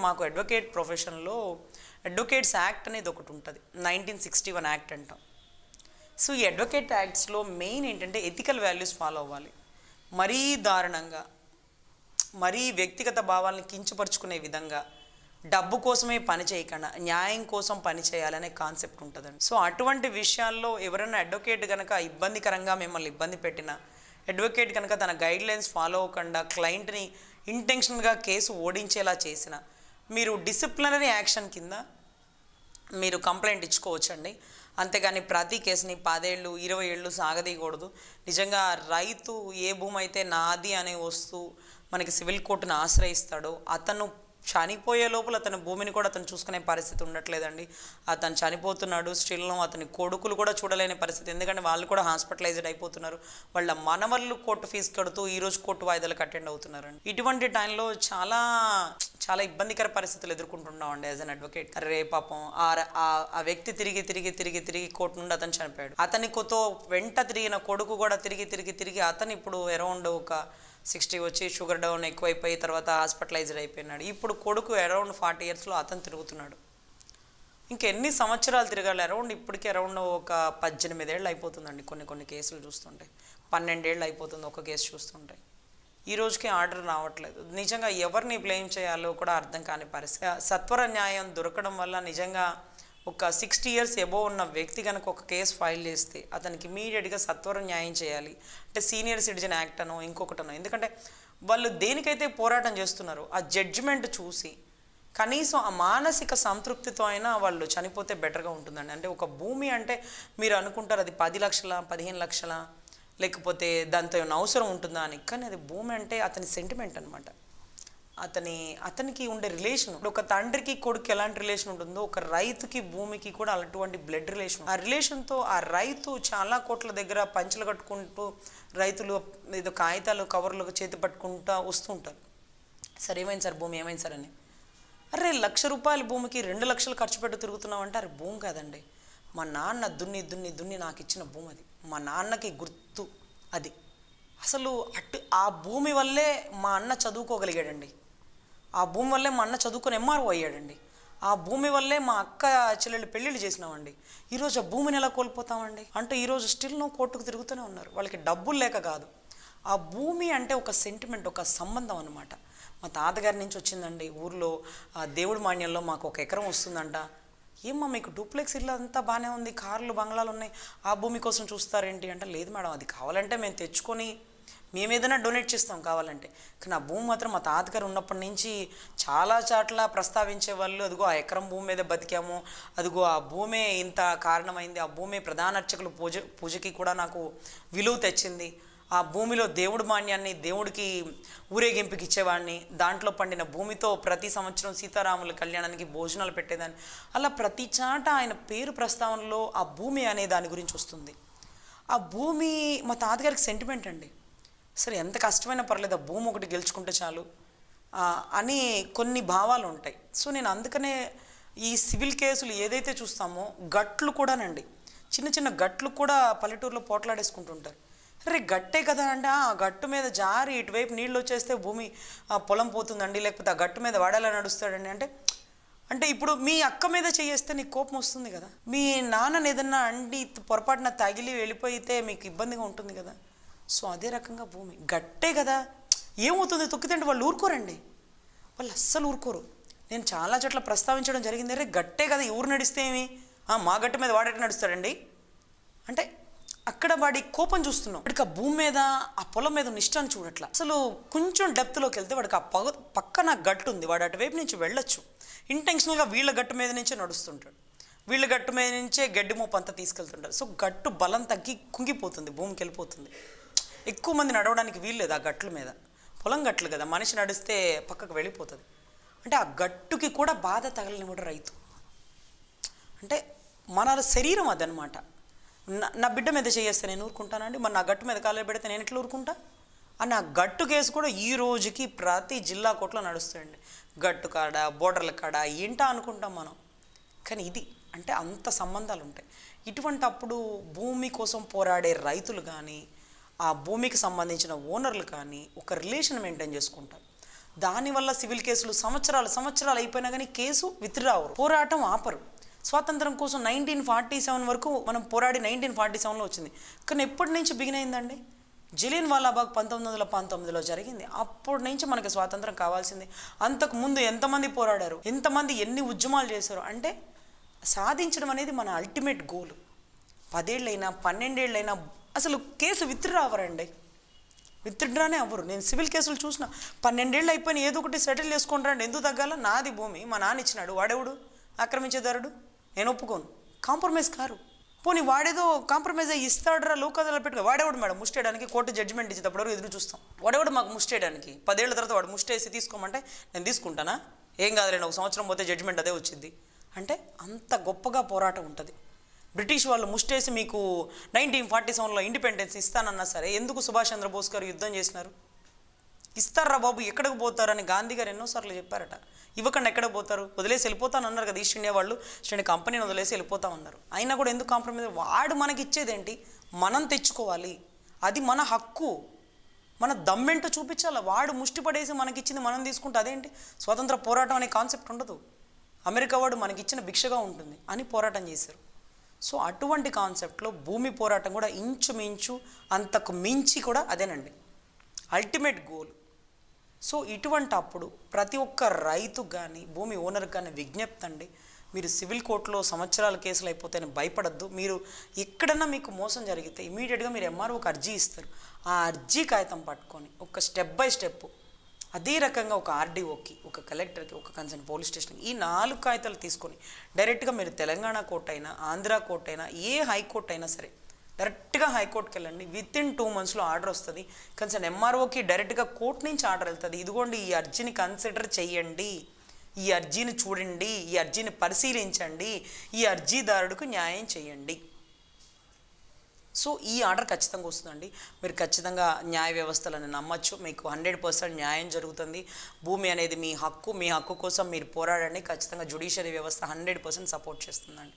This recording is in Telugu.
మాకు అడ్వకేట్ ప్రొఫెషన్లో అడ్వకేట్స్ యాక్ట్ అనేది ఒకటి ఉంటుంది. నైన్టీన్ సిక్స్టీ వన్ యాక్ట్ అంటాం. సో ఈ అడ్వకేట్ యాక్ట్స్లో మెయిన్ ఏంటంటే ఎథికల్ వాల్యూస్ ఫాలో అవ్వాలి. మరీ దారుణంగా మరీ వ్యక్తిగత భావాలను కించపరుచుకునే విధంగా డబ్బు కోసమే పని చేయకుండా న్యాయం కోసం పని చేయాలనే కాన్సెప్ట్ ఉంటుందండి. సో అటువంటి విషయాల్లో ఎవరైనా అడ్వకేట్ కనుక ఇబ్బందికరంగా మిమ్మల్ని ఇబ్బంది పెట్టినా అడ్వకేట్ కనుక తన గైడ్లైన్స్ ఫాలో అవ్వకుండా క్లయింట్ని ఇంటెన్షన్గా కేసు ఓడించేలా చేసిన మీరు డిసిప్లినరీ యాక్షన్ కింద మీరు కంప్లైంట్ ఇచ్చుకోవచ్చండి. అంతేగాని ప్రతి కేసుని పదేళ్ళు ఇరవై ఏళ్ళు సాగదీయకూడదు. నిజంగా రైతు ఏ భూమి అయితే నాది అనే వస్తూ మనకి సివిల్ కోర్టును ఆశ్రయిస్తాడో అతను చనిపోయే లోపల అతని భూమిని కూడా అతను చూసుకునే పరిస్థితి ఉండట్లేదండి. అతను చనిపోతున్నాడు స్టిల్లో అతని కొడుకులు కూడా చూడలేని పరిస్థితి. ఎందుకంటే వాళ్ళు కూడా హాస్పిటలైజ్డ్ అయిపోతున్నారు. వాళ్ళ మనవర్లు కోర్టు ఫీజు కడుతూ ఈరోజు కోర్టు వాయిదాలకు అటెండ్ అవుతున్నారండి. ఇటువంటి టైంలో చాలా చాలా ఇబ్బందికర పరిస్థితులు ఎదుర్కొంటున్నామండి యాజ్ అన్ అడ్వకేట్ రే పాపం ఆ ఆ- వ్యక్తి తిరిగి తిరిగి తిరిగి తిరిగి కోర్టు నుండి అతను చనిపోయాడు. అతని కొత్త వెంట తిరిగిన కొడుకు కూడా తిరిగి తిరిగి తిరిగి అతను ఇప్పుడు అరౌండ్ ఒక సిక్స్టీ వచ్చి షుగర్ డౌన్ ఎక్కువైపోయి తర్వాత హాస్పిటలైజ్డ్ అయిపోయినాడు. ఇప్పుడు కొడుకు అరౌండ్ ఫార్టీ ఇయర్స్లో అతను తిరుగుతున్నాడు. ఇంకెన్ని సంవత్సరాలు తిరగాలి? అరౌండ్ ఇప్పటికి అరౌండ్ ఒక పద్దెనిమిది ఏళ్ళు అయిపోతుందండి కొన్ని కొన్ని కేసులు చూస్తుంటే. పన్నెండేళ్ళు అయిపోతుంది ఒక కేసు చూస్తుంటే. ఈ రోజుకి ఆర్డర్ రావట్లేదు. నిజంగా ఎవరిని బ్లేమ్ చేయాలో కూడా అర్థం కాని పరిస్థితి. సత్వర న్యాయం దొరకడం వల్ల నిజంగా ఒక సిక్స్టీ ఇయర్స్ ఎబో ఉన్న వ్యక్తి కనుక ఒక కేసు ఫైల్ చేస్తే అతనికి ఇమీడియట్గా సత్వర న్యాయం చేయాలి. అంటే సీనియర్ సిటిజన్ యాక్ట్ అనో ఇంకొకటనో. ఎందుకంటే వాళ్ళు దేనికైతే పోరాటం చేస్తున్నారో ఆ జడ్జిమెంట్ చూసి కనీసం ఆ మానసిక సంతృప్తితో అయినా వాళ్ళు చనిపోతే బెటర్గా ఉంటుందండి. అంటే ఒక భూమి అంటే మీరు అనుకుంటారు అది పది లక్షల పదిహేను లక్షల లేకపోతే దాంతో ఏమైనా అవసరం ఉంటుందా అని. కానీ అది భూమి అంటే అతని సెంటిమెంట్ అనమాట అతని అతనికి ఉండే రిలేషన్ ఒక తండ్రికి కొడుకు ఎలాంటి రిలేషన్ ఉంటుందో ఒక రైతుకి భూమికి కూడా అటువంటి బ్లడ్ రిలేషన్ ఆ రిలేషన్తో ఆ రైతు చాలా కోట్ల దగ్గర పంచలు కట్టుకుంటూ రైతులు ఏదో కాగితాలు కవర్లు చేతి పట్టుకుంటూ వస్తుంటారు సరే ఏమైంది సార్ భూమి? ఏమైంది సార్ అని. అరే లక్ష రూపాయల భూమికి రెండు లక్షలు ఖర్చు పెట్టి తిరుగుతున్నావు అంటే అరే భూమి కాదండి. మా నాన్న దున్ని దున్ని దున్ని నాకు ఇచ్చిన భూమి అది. మా నాన్నకి గుర్తు అది. అసలు అటు ఆ భూమి వల్లే మా అన్న చదువుకోగలిగాడండి. ఆ భూమి వల్లే మా అన్న చదువుకొని ఎంఆర్ఓ అయ్యాడండి. ఆ భూమి వల్లే మా అక్క చెల్లెళ్ళు పెళ్ళిళ్ళు చేసినామండి. ఈరోజు ఆ భూమిని ఎలా కోల్పోతామండి? అంటే ఈరోజు స్టిల్ నో కోర్టుకు తిరుగుతూనే ఉన్నారు. వాళ్ళకి డబ్బులు లేక కాదు. ఆ భూమి అంటే ఒక సెంటిమెంట్ ఒక సంబంధం అనమాట మా తాతగారి నుంచి వచ్చిందండి. ఊర్లో ఆ దేవుడి మాన్యంలో మాకు ఒక ఎకరం వస్తుందంట. ఏమ్మా మీకు డూప్లెక్స్ ఇల్లు అంతా బాగానే ఉంది. కార్లు బంగ్లాలు ఉన్నాయి. ఆ భూమి కోసం చూస్తారేంటి? అంటే లేదు మేడం అది కావాలంటే మేము తెచ్చుకొని మేము ఏదైనా డొనేట్ చేస్తాం కావాలంటే. కానీ ఆ భూమి మాత్రం మా తాతగారు ఉన్నప్పటి నుంచి చాలా చాట్ల ప్రస్తావించే వాళ్ళు అదిగో ఆ ఎకరం భూమి మీద బతికాము అదిగో ఆ భూమే ఇంత కారణమైంది ఆ భూమి ప్రధాన అర్చకులు పూజ పూజకి కూడా నాకు విలువ తెచ్చింది. ఆ భూమిలో దేవుడు మాన్యాన్ని దేవుడికి ఊరేగింపుకి ఇచ్చేవాడిని. దాంట్లో పండిన భూమితో ప్రతి సంవత్సరం సీతారాముల కళ్యాణానికి భోజనాలు పెట్టేదాన్ని. అలా ప్రతి చాట ఆయన పేరు ప్రస్తావనలో ఆ భూమి అనే దాని గురించి వస్తుంది. ఆ భూమి మా తాతగారికి సెంటిమెంట్ అండి. సరే ఎంత కష్టమైనా పర్లేదు ఆ భూమి ఒకటి గెలుచుకుంటే చాలు. అని కొన్ని భావాలు ఉంటాయి. సో నేను అందుకనే ఈ సివిల్ కేసులు ఏదైతే చూస్తామో గట్లు కూడానండి. చిన్న చిన్న గట్లు కూడా పల్లెటూరులో పోట్లాడేసుకుంటుంటారు. అరే గట్టే కదా అంటే ఆ గట్టు మీద జారి ఇటువైపు నీళ్ళు వచ్చేస్తే భూమి ఆ, పొలం పోతుందండి లేకపోతే ఆ గట్టు మీద వాడేలా నడుస్తాడండి అంటే అంటే ఇప్పుడు మీ అక్క మీద చేయేస్తే నీకు కోపం వస్తుంది కదా. మీ నాన్నని ఏదన్నా అండి పొరపాటున తగిలి వెళ్ళిపోయితే మీకు ఇబ్బందిగా ఉంటుంది కదా. సో అదే రకంగా భూమి. గట్టే కదా. ఏమవుతుంది? తొక్కితే వాళ్ళు ఊరుకోరండి. వాళ్ళు అస్సలు ఊరుకోరు. నేను చాలా చోట్ల ప్రస్తావించడం జరిగింది. అరే గట్టే కదా. ఊరు నడిస్తే ఏమి? ఆ, మా గట్టు మీద వాడేట నడుస్తాడండి. అంటే అక్కడ వాడి కోపం చూస్తున్నాం. వాడికి ఆ భూమి మీద ఆ పొలం మీద నిష్టాన్ని చూడట్ల. అసలు కొంచెం డెప్త్లోకి వెళ్తే వాడికి ఆ పగ పక్కన గట్టు ఉంది. వాడు అటువైపు నుంచి వెళ్ళొచ్చు. ఇంటెన్షనల్గా వీళ్ళ గట్టు మీద నుంచే నడుస్తుంటాడు. వీళ్ళ గట్టు మీద నుంచే గడ్డి మోపు అంతా తీసుకెళ్తుంటారు సో గట్టు బలం తగ్గి కుంగిపోతుంది. భూమికి వెళ్ళిపోతుంది. ఎక్కువ మంది నడవడానికి వీల్లేదు ఆ గట్ల మీద. పొలం గట్లు కదా మనిషి నడిస్తే పక్కకు వెళ్ళిపోతుంది. అంటే ఆ గట్టుకి కూడా బాధ తగలనివ్వడు కూడా రైతు. అంటే మన శరీరం అదనమాట నా నా బిడ్డ మీద చేయేస్తే నేను ఊరుకుంటానండి మరి నా గట్టు మీద కాలు పెడితే నేను ఎట్లా ఊరుకుంటా? అని ఆ గట్టు కేసు కూడా ఈ రోజుకి ప్రతి జిల్లా కోట్లో నడుస్తుంది గట్టు కాడ బోర్డర్ల కాడ ఏంటా అనుకుంటాం మనం. కానీ ఇది అంటే అంత సంబంధాలు ఉంటాయి. ఇటువంటి అప్పుడు భూమి కోసం పోరాడే రైతులు కానీ ఆ భూమికి సంబంధించిన ఓనర్లు కానీ ఒక రిలేషన్ మెయింటైన్ చేసుకుంటారు. దానివల్ల సివిల్ కేసులు సంవత్సరాలు సంవత్సరాలు అయిపోయినా కానీ కేసు విత్డ్రావరు పోరాటం ఆపరు. స్వాతంత్రం కోసం నైన్టీన్ ఫార్టీ సెవెన్ వరకు మనం పోరాడి నైన్టీన్ ఫార్టీ సెవెన్లో వచ్చింది. కానీ ఎప్పటి నుంచి బిగిన్ అయిందండి? జిలియన్ వాలాబాగ్ పంతొమ్మిది వందల పంతొమ్మిదిలో జరిగింది. అప్పటి నుంచి మనకి స్వాతంత్రం కావాల్సింది. అంతకు ముందు ఎంతమంది పోరాడారు? ఎంతమంది ఎన్ని ఉద్యమాలు చేశారు? అంటే సాధించడం అనేది మన అల్టిమేట్ గోల్ పదేళ్ళైనా పన్నెండేళ్ళైనా అసలు కేసు విత్డ్రావరండి విత్డ్రానే అవ్వరు. నేను సివిల్ కేసులు చూసిన. పన్నెండేళ్ళు అయిపోయిన ఏదో ఒకటి సెటిల్ చేసుకుంటారండి ఎందుకు తగ్గాల? నాది భూమి. మా నాన్న ఇచ్చినాడు. వాడెవడు? ఆక్రమించేదారుడు? నేను ఒప్పుకోను. కాంప్రమైజ్ కారు. పోనీ వాడేదో కాంప్రమైజ్ అయ్యి ఇస్తాడరా లోకదల పెట్టుకో. వాడేవాడు మేడం? ముస్టేయడానికి కోర్టు జడ్జిమెంట్ ఇచ్చేటప్పుడు ఎదురు చూస్తాం. వాడేవాడు మాకు ముస్టేయడానికి పదేళ్ళ తర్వాత వాడు ముస్టేసి తీసుకోమంటే నేను తీసుకుంటానా? ఏం కాదులే ఒక సంవత్సరం పోతే జడ్జిమెంట్ అదే వచ్చింది. అంటే అంత గొప్పగా పోరాటం ఉంటుంది. బ్రిటిష్ వాళ్ళు ముష్టేసి మీకు నైన్టీన్ ఫార్టీ సెవెన్లో ఇండిపెండెన్స్ ఇస్తానన్నా సరే ఎందుకు సుభాష్ చంద్రబోస్ గారు యుద్ధం చేసినారు? ఇస్తారా బాబు? ఎక్కడికి పోతారని గాంధీ గారు ఎన్నోసార్లు చెప్పారట. ఇవ్వకుండా ఎక్కడికి పోతారు? వదిలేసి వెళ్ళిపోతాను అన్నారు కదా ఈస్ట్ ఇండియా వాళ్ళు. ఈస్ట్ కంపెనీని వదిలేసి వెళ్ళిపోతామన్నారు అయినా కూడా ఎందుకు కాంప్రమైజ్? వాడు మనకి ఇచ్చేదేంటి మనం తెచ్చుకోవాలి. అది మన హక్కు. మన దమ్మెంటో చూపించాలి? వాడు ముష్టి పడేసి మనకిచ్చింది మనం తీసుకుంటే అదేంటి? స్వతంత్ర పోరాటం అనే కాన్సెప్ట్ ఉండదు. అమెరికా వాడు మనకిచ్చిన భిక్షగా ఉంటుంది అని పోరాటం చేశారు. సో అటువంటి కాన్సెప్ట్లో భూమి పోరాటం కూడా ఇంచుమించు అంతకు మించి కూడా అదేనండి. అల్టిమేట్ గోల్ సో ఇటువంటి అప్పుడు ప్రతి ఒక్క రైతు కానీ భూమి ఓనర్ కానీ విజ్ఞప్తి అండి మీరు సివిల్ కోర్టులో సంవత్సరాల కేసులు అయిపోతాయని భయపడద్దు. మీరు ఎక్కడన్నా మీకు మోసం జరిగితే ఇమీడియట్గా మీరు ఎంఆర్ఓకి అర్జీ ఇస్తారు. ఆ అర్జీ కాగితం పట్టుకొని ఒక స్టెప్ బై స్టెప్ అదే రకంగా ఒక ఆర్డీఓకి ఒక కలెక్టర్కి ఒక కన్సర్న్ పోలీస్ స్టేషన్కి ఈ నాలుగు కాగితాలు తీసుకొని డైరెక్ట్గా మీరు తెలంగాణ కోర్ట్ అయినా ఆంధ్ర కోర్ట్ అయినా ఏ హైకోర్టు అయినా సరే డైరెక్ట్గా హైకోర్టుకి వెళ్ళండి విత్ ఇన్ టూ మంత్స్లో ఆర్డర్ వస్తుంది. కన్సర్న్ ఎంఆర్ఓకి డైరెక్ట్గా కోర్టు నుంచి ఆర్డర్ వెళ్తుంది. ఇదిగోండి ఈ అర్జీని కన్సిడర్ చేయండి ఈ అర్జీని చూడండి. ఈ అర్జీని పరిశీలించండి. ఈ అర్జీదారుడికి న్యాయం చేయండి సో ఈ ఆర్డర్ ఖచ్చితంగా వస్తుందండి. మీరు ఖచ్చితంగా న్యాయ వ్యవస్థలను నమ్మచ్చు. మీకు హండ్రెడ్ పర్సెంట్ న్యాయం జరుగుతుంది. భూమి అనేది మీ హక్కు. మీ హక్కు కోసం మీరు పోరాడండి. ఖచ్చితంగా జుడిషియరీ వ్యవస్థ హండ్రెడ్ పర్సెంట్ సపోర్ట్ చేస్తుందండి.